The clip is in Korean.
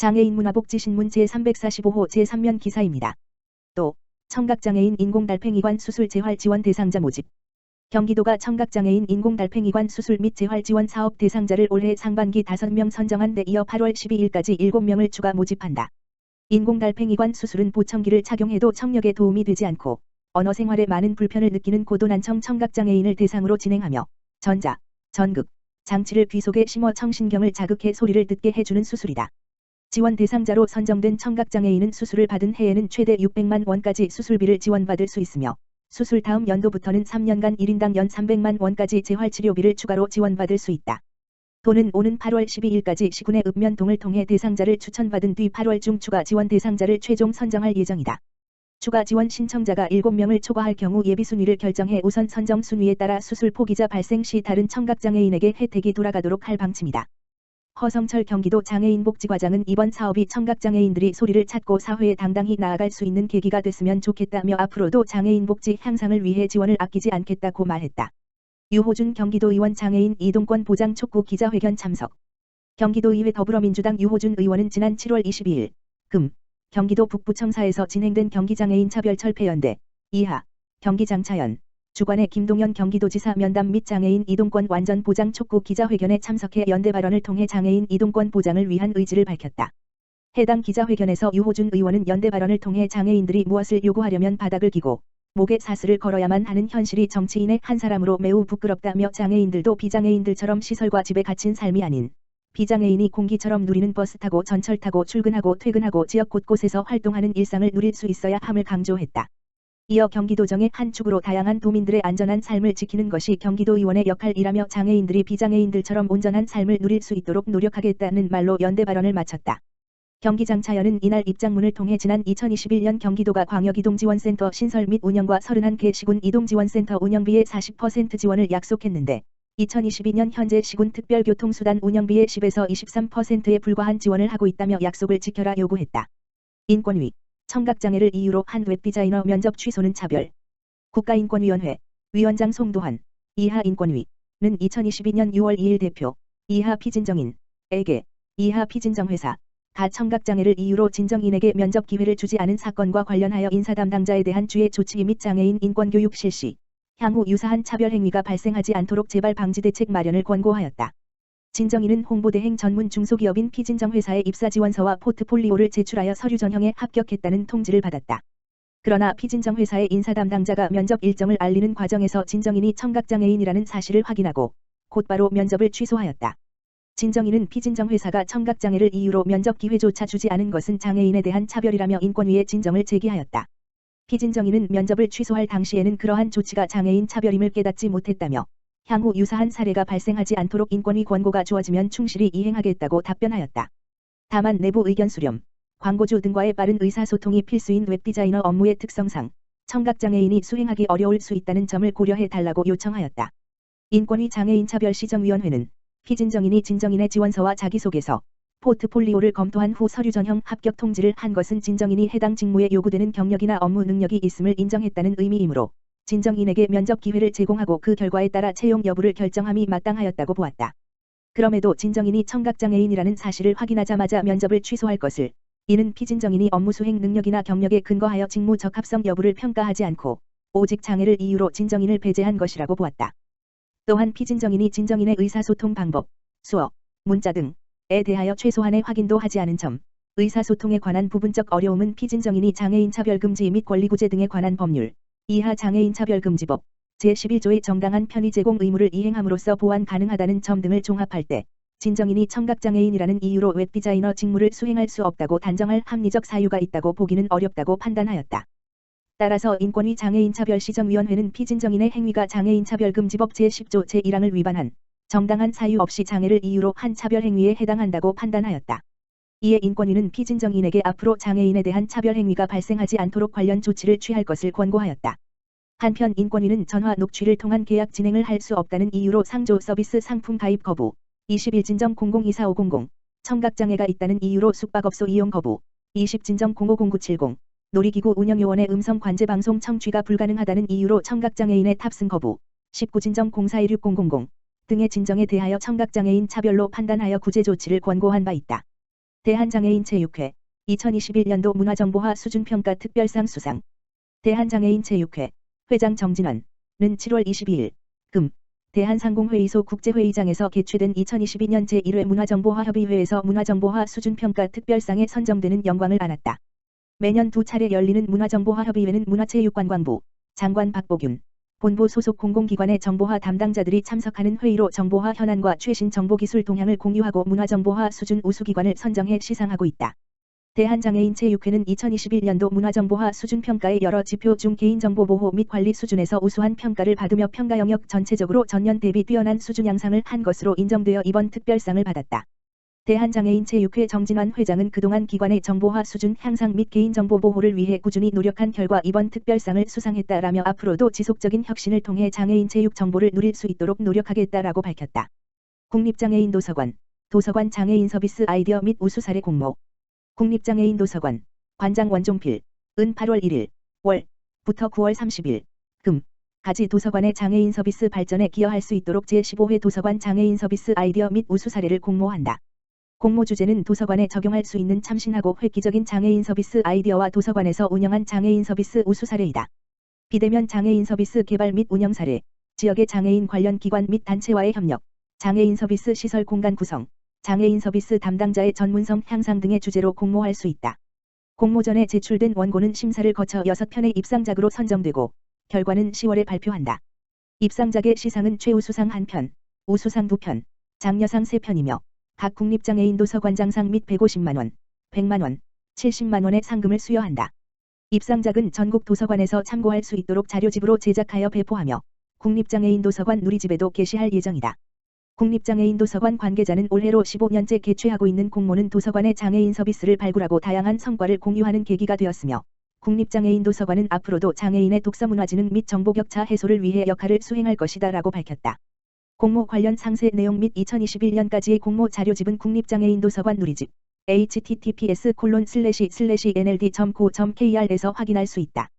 장애인 문화복지신문 제345호 제3면 기사입니다. 또 청각장애인 인공달팽이관 수술 재활 지원 대상자 모집 경기도가 청각장애인 인공달팽이관 수술 및 재활 지원 사업 대상자를 올해 상반기 5명 선정한 데 이어 8월 12일까지 7명을 추가 모집한다. 인공달팽이관 수술은 보청기를 착용해도 청력에 도움이 되지 않고 언어 생활에 많은 불편을 느끼는 고도난청 청각장애인을 대상으로 진행하며 전자, 전극, 장치를 귀 속에 심어 청신경을 자극해 소리를 듣게 해주는 수술이다. 지원 대상자로 선정된 청각장애인은 수술을 받은 해에는 최대 600만 원까지 수술비를 지원받을 수 있으며 수술 다음 연도부터는 3년간 1인당 연 300만 원까지 재활치료비를 추가로 지원받을 수 있다. 도는 오는 8월 12일까지 시군의 읍면동을 통해 대상자를 추천받은 뒤 8월 중 추가 지원 대상자를 최종 선정할 예정이다. 추가 지원 신청자가 7명을 초과할 경우 예비 순위를 결정해 우선 선정 순위에 따라 수술 포기자 발생 시 다른 청각장애인에게 혜택이 돌아가도록 할 방침이다. 허성철 경기도 장애인복지과장은 이번 사업이 청각장애인들이 소리를 찾고 사회에 당당히 나아갈 수 있는 계기가 됐으면 좋겠다며 앞으로도 장애인복지 향상을 위해 지원을 아끼지 않겠다고 말했다. 유호준 경기도 의원 장애인 이동권 보장 촉구 기자회견 참석 경기도의회 더불어민주당 유호준 의원은 지난 7월 22일 금 경기도 북부청사에서 진행된 경기장애인 차별철폐연대 이하 경기장차연 주관의 김동연 경기도지사 면담 및 장애인 이동권 완전 보장 촉구 기자회견에 참석해 연대 발언을 통해 장애인 이동권 보장을 위한 의지를 밝혔다. 해당 기자회견에서 유호준 의원은 연대 발언을 통해 장애인들이 무엇을 요구하려면 바닥을 기고 목에 사슬을 걸어야만 하는 현실이 정치인의 한 사람으로 매우 부끄럽다며 장애인들도 비장애인들처럼 시설과 집에 갇힌 삶이 아닌 비장애인이 공기처럼 누리는 버스 타고 전철 타고 출근하고 퇴근하고 지역 곳곳에서 활동하는 일상을 누릴 수 있어야 함을 강조했다. 이어 경기도정의 한 축으로 다양한 도민들의 안전한 삶을 지키는 것이 경기도의원의 역할이라며 장애인들이 비장애인들처럼 온전한 삶을 누릴 수 있도록 노력하겠다는 말로 연대 발언을 마쳤다. 경기장 차연은 이날 입장문을 통해 지난 2021년 경기도가 광역이동지원센터 신설 및 운영과 31개 시군 이동지원센터 운영비의 40% 지원을 약속했는데 2022년 현재 시군 특별교통수단 운영비의 10에서 23%에 불과한 지원을 하고 있다며 약속을 지켜라 요구했다. 인권위 청각장애를 이유로 한 웹디자이너 면접 취소는 차별. 국가인권위원회 위원장 송도환 이하 인권위는 2022년 6월 2일 대표 이하 피진정인에게 이하 피진정 회사 가 청각장애를 이유로 진정인에게 면접 기회를 주지 않은 사건과 관련하여 인사 담당자에 대한 주의 조치 및 장애인 인권교육 실시 향후 유사한 차별 행위가 발생하지 않도록 재발 방지 대책 마련을 권고하였다. 진정인은 홍보대행 전문 중소기업인 피진정회사의 입사지원서와 포트폴리오를 제출하여 서류 전형에 합격했다는 통지를 받았다. 그러나 피진정회사의 인사 담당자가 면접 일정을 알리는 과정에서 진정인이 청각장애인이라는 사실을 확인하고 곧바로 면접을 취소하였다. 진정인은 피진정회사가 청각장애를 이유로 면접 기회조차 주지 않은 것은 장애인에 대한 차별이라며 인권위에 진정을 제기하였다. 피진정인은 면접을 취소할 당시에는 그러한 조치가 장애인 차별임을 깨닫지 못했다며 향후 유사한 사례가 발생하지 않도록 인권위 권고가 주어지면 충실히 이행하겠다고 답변하였다. 다만 내부 의견 수렴, 광고주 등과의 빠른 의사소통이 필수인 웹디자이너 업무의 특성상 청각장애인이 수행하기 어려울 수 있다는 점을 고려해 달라고 요청하였다. 인권위 장애인차별시정위원회는 피진정인이 진정인의 지원서와 자기소개서, 포트폴리오를 검토한 후 서류 전형 합격 통지를 한 것은 진정인이 해당 직무에 요구되는 경력이나 업무 능력이 있음을 인정했다는 의미이므로 진정인에게 면접 기회를 제공하고 그 결과에 따라 채용 여부를 결정함이 마땅하였다고 보았다. 그럼에도 진정인이 청각장애인이라는 사실을 확인하자마자 면접을 취소할 것을 이는 피진정인이 업무 수행 능력이나 경력에 근거하여 직무 적합성 여부를 평가하지 않고 오직 장애를 이유로 진정인을 배제한 것이라고 보았다. 또한 피진정인이 진정인의 의사소통 방법, 수어, 문자 등에 대하여 최소한의 확인도 하지 않은 점, 의사소통에 관한 부분적 어려움은 피진정인이 장애인 차별금지 및 권리구제 등에 관한 법률, 이하 장애인 차별금지법 제11조의 정당한 편의 제공 의무를 이행함으로써 보완 가능하다는 점 등을 종합할 때 진정인이 청각장애인이라는 이유로 웹디자이너 직무를 수행할 수 없다고 단정할 합리적 사유가 있다고 보기는 어렵다고 판단하였다. 따라서 인권위 장애인차별시정위원회는 피진정인의 행위가 장애인차별금지법 제10조 제1항을 위반한 정당한 사유 없이 장애를 이유로 한 차별 행위에 해당한다고 판단하였다. 이에 인권위는 피진정인에게 앞으로 장애인에 대한 차별 행위가 발생하지 않도록 관련 조치를 취할 것을 권고하였다. 한편 인권위는 전화 녹취를 통한 계약 진행을 할 수 없다는 이유로 상조 서비스 상품 가입 거부, 21진정 002450, 청각장애가 있다는 이유로 숙박업소 이용 거부, 20진정 050970, 놀이기구 운영요원의 음성 관제 방송 청취가 불가능하다는 이유로 청각장애인의 탑승 거부, 19진정 041600 등의 진정에 대하여 청각장애인 차별로 판단하여 구제 조치를 권고한 바 있다. 대한장애인 체육회 2021년도 문화정보화 수준평가 특별상 수상 대한장애인 체육회 회장 정진원은 7월 22일 금 대한상공회의소 국제회의장에서 개최된 2022년 제1회 문화정보화 협의회에서 문화정보화 수준평가 특별상에 선정되는 영광을 안았다. 매년 두 차례 열리는 문화정보화 협의회는 문화체육관광부 장관 박보균 본부 소속 공공기관의 정보화 담당자들이 참석하는 회의로 정보화 현안과 최신 정보기술 동향을 공유하고 문화정보화 수준 우수기관을 선정해 시상하고 있다. 대한장애인 체육회는 2021년도 문화정보화 수준평가의 여러 지표 중 개인정보 보호 및 관리 수준에서 우수한 평가를 받으며 평가 영역 전체적으로 전년 대비 뛰어난 수준 양상을 한 것으로 인정되어 이번 특별상을 받았다. 대한장애인 체육회 정진환 회장은 그동안 기관의 정보화 수준 향상 및 개인정보 보호를 위해 꾸준히 노력한 결과 이번 특별상을 수상했다라며 앞으로도 지속적인 혁신을 통해 장애인 체육 정보를 누릴 수 있도록 노력하겠다라고 밝혔다. 국립장애인 도서관, 도서관 장애인 서비스 아이디어 및 우수 사례 공모 국립장애인 도서관, 관장 원종필, 은 8월 1일, 월, 부터 9월 30일, 금, 가지 도서관의 장애인 서비스 발전에 기여할 수 있도록 제15회 도서관 장애인 서비스 아이디어 및 우수 사례를 공모한다. 공모 주제는 도서관에 적용할 수 있는 참신하고 획기적인 장애인 서비스 아이디어와 도서관에서 운영한 장애인 서비스 우수 사례이다. 비대면 장애인 서비스 개발 및 운영 사례, 지역의 장애인 관련 기관 및 단체와의 협력, 장애인 서비스 시설 공간 구성, 장애인 서비스 담당자의 전문성 향상 등의 주제로 공모할 수 있다. 공모 전에 제출된 원고는 심사를 거쳐 6편의 입상작으로 선정되고 결과는 10월에 발표한다. 입상작의 시상은 최우수상 1편, 우수상 2편, 장려상 3편이며 각 국립장애인 도서관장상 및 150만원, 100만원, 70만원의 상금을 수여한다. 입상작은 전국 도서관에서 참고할 수 있도록 자료집으로 제작하여 배포하며 국립장애인 도서관 누리집에도 게시할 예정이다. 국립장애인 도서관 관계자는 올해로 15년째 개최하고 있는 공모는 도서관의 장애인 서비스를 발굴하고 다양한 성과를 공유하는 계기가 되었으며 국립장애인 도서관은 앞으로도 장애인의 독서 문화 진흥 및 정보 격차 해소를 위해 역할을 수행할 것이다 라고 밝혔다. 공모 관련 상세 내용 및 2021년까지의 공모 자료집은 국립장애인 도서관 누리집 https nld.co.kr에서 확인할 수 있다.